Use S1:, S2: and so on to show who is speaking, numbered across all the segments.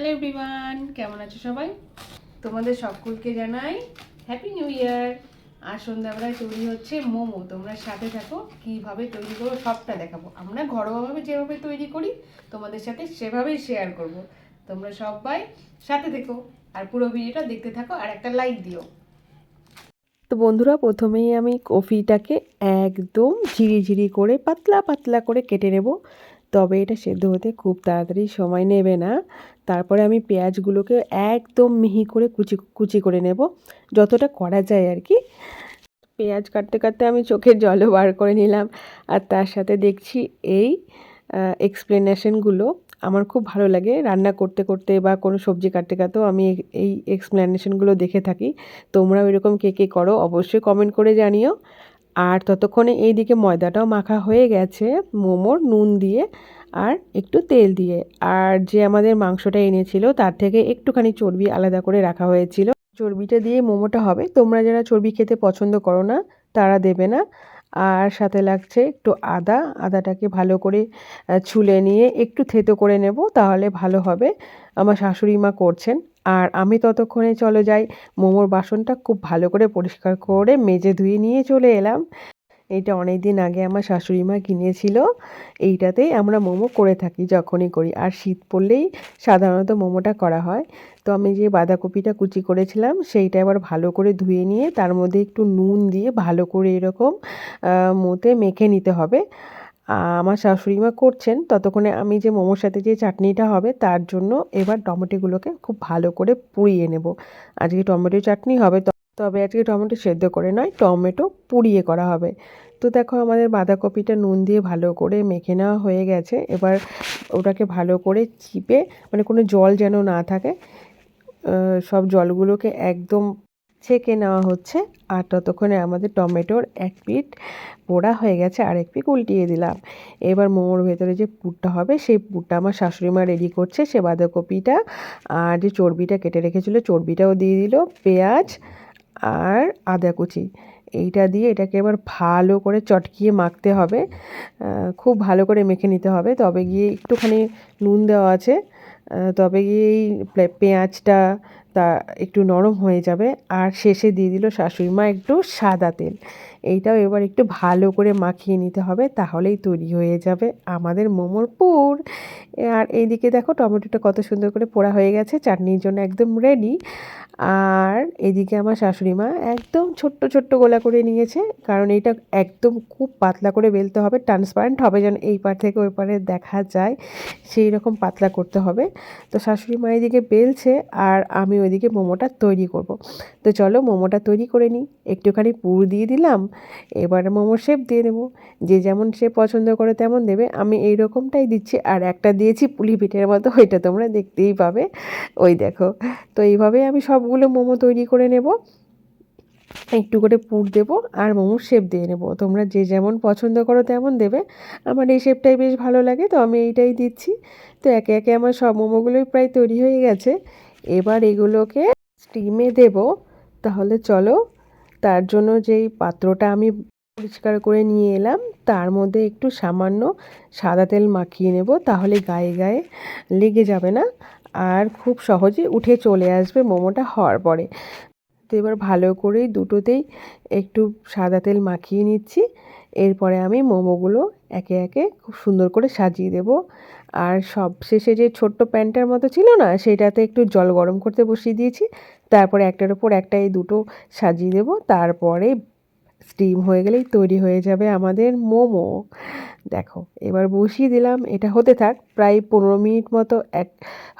S1: Hello everyone কেমন আছো সবাই? তোমাদের সকলকে জানাই হ্যাপি নিউ ইয়ার আর সন্ধ্যাবেলায় তৈরি হচ্ছে মোমো। তোমরা সাথে থাকো, কীভাবে তৈরি করব সবটা দেখাবো। আমরা ঘরোয়াভাবে যেভাবে তৈরি করি, তোমাদের সাথে সেভাবেই শেয়ার করব। তোমরা সবাই সাথে থেকো, আর পুরো ভিডিওটা দেখতে থাকো, আর একটা লাইক দিও।
S2: তো বন্ধুরা, প্রথমেই আমি কফিটাকে একদম ঝিরি করে, পাতলা পাতলা করে কেটে নেব। তবে এটা সেদ্ধ হতে খুব তাড়াতাড়ি সময় নেবে না। তারপরে আমি পেঁয়াজগুলোকে একদম মিহি করে কুচি কুচি করে নেব, যতটা করা যায় আর কি। পেঁয়াজ কাটতে কাটতে আমি চোখের জলও বার করে নিলাম। আর তার সাথে দেখছি এই এক্সপ্লেনেশনগুলো। আমার খুব ভালো লাগে রান্না করতে করতে বা কোনো সবজি কাটতে, কাটতেও আমি এই এক্সপ্লেনেশনগুলো দেখে থাকি। তোমরাও এরকম কে কে করো অবশ্যই কমেন্ট করে জানিও। আর ততক্ষণে এই দিকে ময়দাটাও মাখা হয়ে গেছে, মোমোর নুন দিয়ে আর একটু তেল দিয়ে। আর যে আমাদের মাংসটা এনেছিল তার থেকে একটুখানি চর্বি আলাদা করে রাখা হয়েছিল। চর্বিটা দিয়ে মোমোটা হবে। তোমরা যারা চর্বি খেতে পছন্দ করো না, তারা দেবে না। আর সাথে লাগছে একটু আদা। আদাটাকে ভালো করে ছুলে নিয়ে একটু থেতো করে নেব, তাহলে ভালো হবে। আমার শাশুড়ি মা করছেন। আর আমি ততক্ষণে চলে যাই। মোমোর বাসনটা খুব ভালো করে পরিষ্কার করে মেজে ধুয়ে নিয়ে চলে এলাম। এইটা অনেক দিন আগে আমার শাশুড়ি মা কিনেছিল। এইটাতেই আমরা মোমো করে থাকি যখনই করি। আর শীত পড়লেই সাধারণত মোমোটা করা হয়। তো আমি যে বাঁধাকপিটা কুচি করেছিলাম, সেইটা এবার ভালো করে ধুয়ে নিয়ে তার মধ্যে একটু নুন দিয়ে ভালো করে এরকম মতে মেখে নিতে হবে। আমার শাশুড়ি মা করছেন। ততক্ষণে আমি যে মোমোর সাথে যে চাটনিটা হবে, তার জন্য এবার টমেটোগুলোকে খুব ভালো করে পুড়িয়ে নেব। আজকে টমেটো চাটনি হবে তবে আজকে টমেটো সেদ্ধ করে নয়, টমেটো পুড়িয়ে করা হবে। তো দেখো আমাদের বাঁধাকপিটা নুন দিয়ে ভালো করে মেখে নেওয়া হয়ে গেছে। এবার ওটাকে ভালো করে চিপে মানে কোনো জল যেন না থাকে সব জলগুলোকে একদম ছেঁকে নেওয়া হচ্ছে। আর ততক্ষণে আমাদের টমেটোর এক পিঠ পোড়া হয়ে গেছে আর এক পিঠ উল্টিয়ে দিলাম। এবার মোমোর ভেতরে যে পুরটা হবে, সেই পুরটা আমার শাশুড়ি মা রেডি করছে, সে বাঁধাকপিটা আর যে চর্বিটা কেটে রেখেছিলো, চর্বিটাও দিয়ে দিল, পেঁয়াজ আর আদা কুচি। এইটা দিয়ে এটাকে এবার ভালো করে চটকিয়ে মাখতে হবে। খুব ভালো করে মেখে নিতে হবে। তবে গিয়ে একটুখানি নুন দেওয়া আছে। তবে গিয়ে এই পেঁয়াজটা তা একটু নরম হয়ে যাবে। আর শেষে দিয়ে দিল শাশুড়ি মা একটু সাদা তেল। এইটাও এবার একটু ভালো করে মাখিয়ে নিতে হবে। তাহলেই তৈরি হয়ে যাবে আমাদের মোমোর পুর। আর এইদিকে দেখো টমেটোটা কত সুন্দর করে পোড়া হয়ে গেছে। চাটনির জন্য একদম রেডি আর এদিকে আমার শাশুড়ি মা একদম ছোট্ট ছোট্ট গোলা করে নিয়েছে, কারণ এইটা একদম খুব পাতলা করে বেলতে হবে ট্রান্সপারেন্ট হবে যেন এই পার থেকে ওই পারে দেখা যায়, সেই রকম পাতলা করতে হবে তো শাশুড়ি মা এদিকে বেলছে আর আমি ওইদিকে মোমোটা তৈরি করব। তো চলো মোমোটা তৈরি করে নিই, একটুখানি পুর দিয়ে দিলাম, এবার মোমো শেপ দিয়ে দেবো, যে যেমন সে পছন্দ করে তেমন দেবে, আমি এই রকমটাই দিচ্ছি আর একটা দিয়েছি পুলি পিঠের মতো, ওইটা তোমরা দেখতেই পাবে, ওই দেখো তো এইভাবেই আমি সবগুলো মোমো তৈরি করে নেব। একটু করে পুর দেবো আর মোমোর শেপ দিয়ে নেব। তোমরা যে যেমন পছন্দ করো তেমন দেবে। আমার এই শেপটাই বেশ ভালো লাগে, তো আমি এইটাই দিচ্ছি। তো একে একে আমার সব মোমোগুলোই প্রায় তৈরি হয়ে গেছে। এবার এগুলোকে স্টিমে দেব। তাহলে চলো, তার জন্য যেই পাত্রটা আমি পরিষ্কার করে নিয়ে এলাম, তার মধ্যে একটু সামান্য সাদা তেল মাখিয়ে নেব। তাহলে গায়ে গায়ে লেগে যাবে না। আর খুব সহজে উঠে চলে আসবে মোমোটা হওয়ার পরে। তো এবার ভালো করেই দুটোতেই একটু সাদা তেল মাখিয়ে নিচ্ছি। এরপরে আমি মোমোগুলো একে একে খুব সুন্দর করে সাজিয়ে দেব। আর সব শেষে যে ছোট্ট প্যানটার মতো ছিল না, সেটাতে একটু জল গরম করতে বসিয়ে দিয়েছি। তারপরে একটার ওপর একটা এই দুটো সাজিয়ে দেব। তারপরে স্টিম হয়ে গেলেই তৈরি হয়ে যাবে আমাদের মোমো। দেখো, এবার বসিয়ে দিলাম, এটা হতে থাক, প্রায় পনেরো মিনিট মতো এক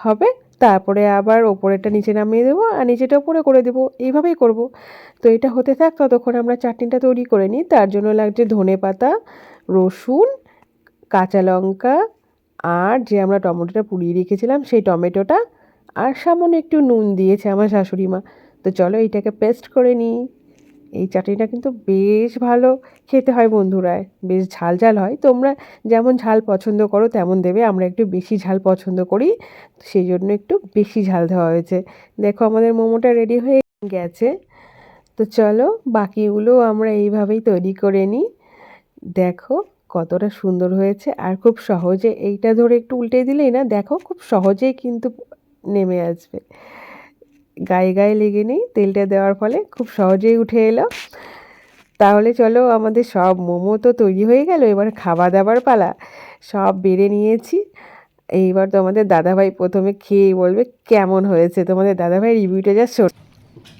S2: হবে, তারপরে আবার ওপরেরটা নিচে নামিয়ে দেবো আর নিচেটা উপরে করে দেবো, এইভাবেই করব। তো এটা হতে থাক, ততক্ষণ আমরা চাটনিটা তৈরি করে নিই, তার জন্য লাগছে ধনে পাতা, রসুন, কাঁচা লঙ্কা, আর যে আমরা টমেটোটা পুড়িয়ে রেখেছিলাম সেই টমেটোটা, আর সামান্য একটু নুন দিয়েছে আমার শাশুড়ি মা। তো চলো এইটাকে পেস্ট করে নিই। এই চাটনিটা কিন্তু বেশ ভালো খেতে হয় বন্ধুরা, বেশ ঝাল ঝাল হয়। তোমরা যেমন ঝাল পছন্দ করো তেমন দেবে, আমরা একটু বেশি ঝাল পছন্দ করি, সেই জন্য একটু বেশি ঝাল দেওয়া হয়েছে। দেখো আমাদের মোমোটা রেডি হয়ে গেছে। তো চলো বাকিগুলো আমরা এইভাবেই তৈরি করে নিই। দেখো কতটা সুন্দর হয়েছে আর খুব সহজে, এইটা ধরে একটু উল্টে দিলেই না, দেখো খুব সহজেই কিন্তু নেমে আসবে। গায়ে গায়ে লেগে নেই তেলটা দেওয়ার ফলে খুব সহজেই উঠে এলো। তাহলে চলো আমাদের সব মোমো তো তৈরি হয়ে গেল এবার খাওয়া দাবার পালা। সব বেড়ে নিয়েছি। এইবার তোমাদের দাদাভাই প্রথমে খেয়ে বলবে কেমন হয়েছে। তোমাদের দাদাভাই রিভিউটা যা শোন।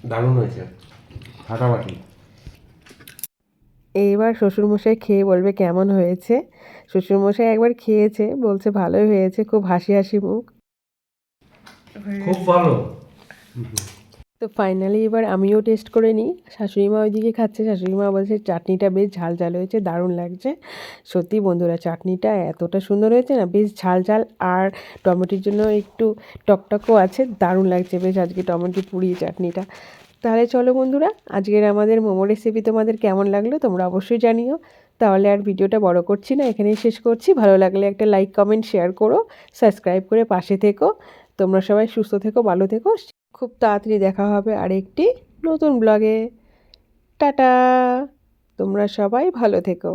S3: দারুণ হয়েছে। ফাটাফাটি।
S2: এইবার শ্বশুরমশাই খেয়ে বলবে কেমন হয়েছে। শ্বশুরমশাই একবার খেয়েছে বলছে ভালোই হয়েছে খুব হাসি হাসি মুখ।
S3: খুব ভালো।
S2: তো ফাইনালি এবার আমিও টেস্ট করে নিই। শাশুড়ি মা ওইদিকে খাচ্ছে শাশুড়ি মা বলছে, চাটনিটা বেশ ঝাল ঝাল হয়েছে, দারুণ লাগছে। সত্যি বন্ধুরা, চাটনিটা এতটা সুন্দর হয়েছে না, বেশ ঝাল ঝাল আর টমেটোর জন্য একটু টকটকও আছে, দারুণ লাগছে বেশ আজকে টমেটো পুরি চাটনিটা। তাহলে চলো বন্ধুরা, আজকের আমাদের মোমো রেসিপি তোমাদের কেমন লাগল তোমরা অবশ্যই জানিও। তাহলে আর ভিডিওটা বড় করছি না, এখানেই শেষ করছি। ভালো লাগলে একটা লাইক কমেন্ট শেয়ার করো সাবস্ক্রাইব করে পাশে থেকো। তোমরা সবাই সুস্থ থেকো, ভালো থেকো। খুব তাড়াতাড়ি দেখা হবে আরেকটি নতুন ব্লগে টাটা! তোমরা সবাই ভালো থেকো।